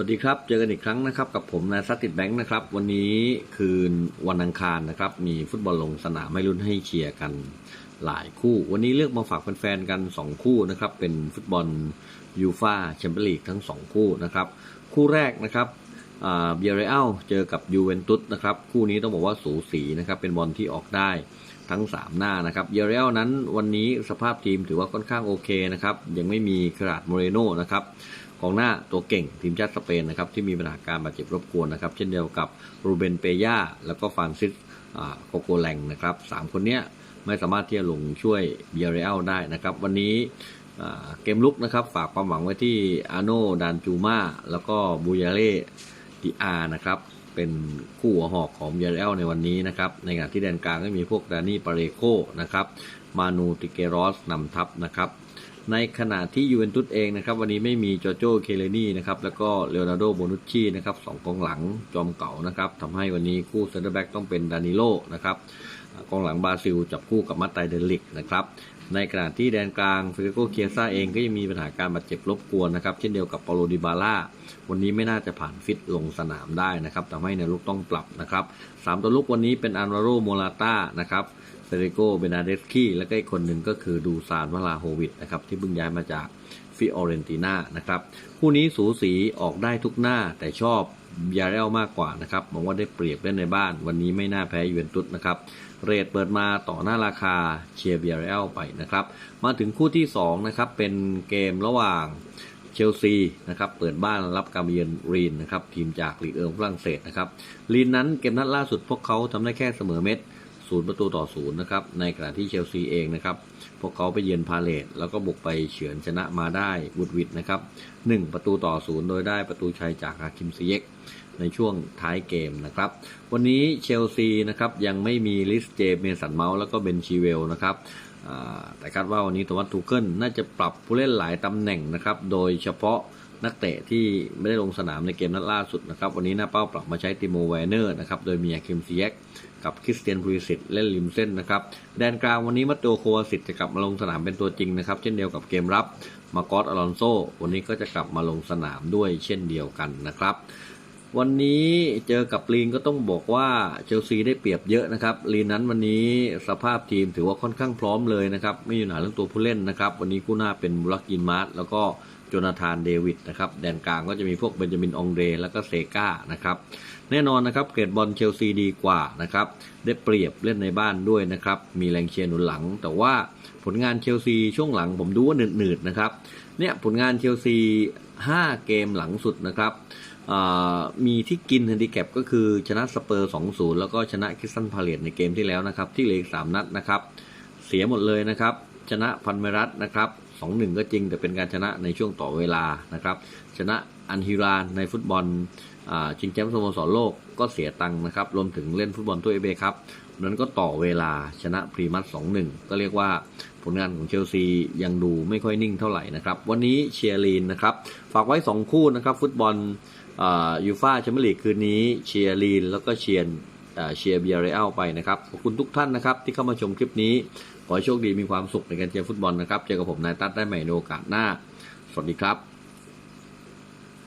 วัสดีครับ เจอกันอีกครั้งนะครับ กับผมนายซัตติดแบงค์นะครับ วันนี้คืนวันอังคารนะครับ มีฟุตบอลลงสนามให้รุ่นให้เชียร์กันหลายคู่ วันนี้เลือกมาฝากแฟนๆกัน 2 คู่นะครับ เป็นฟุตบอลยูฟาแชมเปี้ยนลีกทั้ง 2 คู่นะครับ คู่แรกนะครับเบียร์เรอัลเจอกับยูเวนตุสนะครับ คู่นี้ต้องบอกว่าสูสีนะครับ เป็นบอลที่ออกได้ทั้ง 3 หน้านะครับเบียร์เรอัลนั้นวันนี้สภาพทีมถือว่าค่อนข้างโอเคนะครับ ยังไม่มีคราดโมเรโนนะครับ กองหน้าตัวเก่งทีมชาติสเปนนะครับที่มีปัญหาการบาดเจ็บรบกวนนะครับเช่นเดียวกับรูเบนเปย่าแล้วก็ฟานซิสโกโกแลงนะครับสามคนเนี้ยไม่สามารถที่จะลงช่วยเบียร์เรลได้นะครับ วันนี้เกมลุกนะครับฝากความหวังไว้ที่อาโนดานจูมาแล้วก็บูยาเล่ดิอานะครับเป็นคู่หัวหอกของเบียร์เรลในวันนี้นะครับในขณะที่แดนกลางก็มีพวกดานี่ปาเรโคนะครับมานูติเกรอสนำทัพนะครับ ในขณะที่ยูเวนตุสเองนะครับวันนี้ไม่มีโจโจเคเลนี่นะครับแล้วก็เลโอนาร์โดโบนุชชีนะครับสองกองหลังจอมเก่านะครับทำให้วันนี้คู่เซนเตอร์แบ็กต้องเป็นดานิโลนะครับกองหลังบราซิลจับคู่กับมัตไตเดลิกนะครับในขณะที่แดนกลางเฟเดโกเคียซ่าเองก็ยังมีปัญหาการบาดเจ็บรบกวนนะครับเช่นเดียวกับเปโลดิบาล่าวันนี้ไม่น่าจะผ่านฟิตลงสนามได้นะครับทำให้ในลุกต้องปรับนะครับสามตัวลุกวันนี้เป็นอันวาโรโมลาต้านะครับ เฟเดโกเบนาเดสกี้และก็อีกคนหนึ่งก็คือดูซานวลาโฮวิดนะครับที่เพิ่งย้ายมาจากฟิออเรนติน่านะครับคู่นี้สูสีออกได้ทุกหน้าแต่ชอบยาเรลมากกว่านะครับมองว่าได้เปรียบเล่นในบ้าน วันนี้ไม่น่าแพ้ยูเวนตุสนะครับเรทเปิดมาต่อหน้าราคาเชียร์เบียเรลไปนะครับมาถึงคู่ที่2นะครับเป็นเกมระหว่างเชลซีนะครับเปิดบ้านรับการเยือนรีนนะครับทีมจากลีกเอิงฝรั่งเศสนะครับรีนนั้นเกมนัดล่าสุดพวกเขาทำได้แค่เสมอเม็ด ศูนย์ประตูต่อศูนย์นะครับ ในขณะที่เชลซีเองนะครับ พวกเขาไปเยือนพาเลตแล้วก็บุกไปเฉือนชนะมาได้บุดวิดนะครับหนึ่งประตูต่อศูนย์โดยได้ประตูชัยจากฮาคิมซิเยกในช่วงท้ายเกมนะครับ วันนี้เชลซีนะครับยังไม่มีลิสเจเมสันเมาส์แล้วก็เบนชีเวลนะครับแต่คาดว่าวันนี้ตวัตทูเกิลน่าจะปรับผู้เล่นหลายตำแหน่งนะครับ โดยเฉพาะ นักเตะที่ไม่ได้ลงสนามในเกมนัดล่าสุดนะครับ วันนี้หน้าเป้าปรับมาใช้ติโมแวนเนอร์นะครับโดยมีอาคิมซีเยกกับคริสเตียนพูริสิตเล่นริมเส้นนะครับแดนกลางวันนี้มัตโตโควาสิตจะกลับมาลงสนามเป็นตัวจริงนะครับ เช่นเดียวกับเกมรับมาโกอสอลอนโซวันนี้ก็จะกลับมาลงสนามด้วยเช่นเดียวกันนะครับ วันนี้เจอกับลีนก็ต้องบอกว่าเชลซีได้เปรียบเยอะนะครับลีนนั้นวันนี้สภาพทีมถือว่าค่อนข้างพร้อมเลยนะครับไม่อยู่หนาเรื่องตัวผู้เล่นนะครับ วันนี้คู่หน้าเป็นบุลักกินมาร์แล้วก็โจนาธานเดวิดนะครับแดนกลางก็จะมีพวกเบนจามินองเดแล้วก็เซกานะครับแน่นอนนะครับเกรดบอลเชลซีดีกว่านะครับได้เปรียบเล่นในบ้านด้วยนะครับมีแรงเชียร์หนุนหลัง แต่ว่าผลงานเชลซีช่วงหลังผมดูว่าหนืดๆนะครับเนี่ยผลงานเชลซี 5 เกมหลังสุดนะครับมีที่กินฮันดิแคปก็คือชนะสเปอร์ 2-0 แล้วก็ชนะคิสตันพาเลตในเกมที่แล้วนะครับ ที่เหลืออีก 3 นัดนะครับ เสียหมดเลยนะครับ ชนะพันเมรัตนะครับ2-1 ก็จริง แต่เป็นการชนะในช่วงต่อเวลานะครับ ชนะอันฮิรานในฟุตบอลชิงแชมป์สโมสรโลกก็เสียตังค์นะครับ รวมถึงเล่นฟุตบอลถ้วยเอเบครับนั้นก็ต่อเวลาชนะพรีมัส2-1 ก็เรียกว่า ผลงานของเชลซียังดูไม่ค่อยนิ่งเท่าไหร่นะครับ วันนี้เชียร์ลีนนะครับ ฝากไว้ 2 คู่นะครับ ฟุตบอลยูฟ่าแชมเปี้ยนลีกคืนนี้เชียร์ลีนแล้วก็เชียร์เชียร์เบียร์เรอัลไปนะครับ ขอบคุณทุกท่านนะครับ ที่เข้ามาชมคลิปนี้ ขอให้โชคดีมีความสุขในการเชียร์ฟุตบอลนะครับ เจอกับผมนายตั๊ดได้ใหม่ในโอกาสหน้า สวัสดีครับ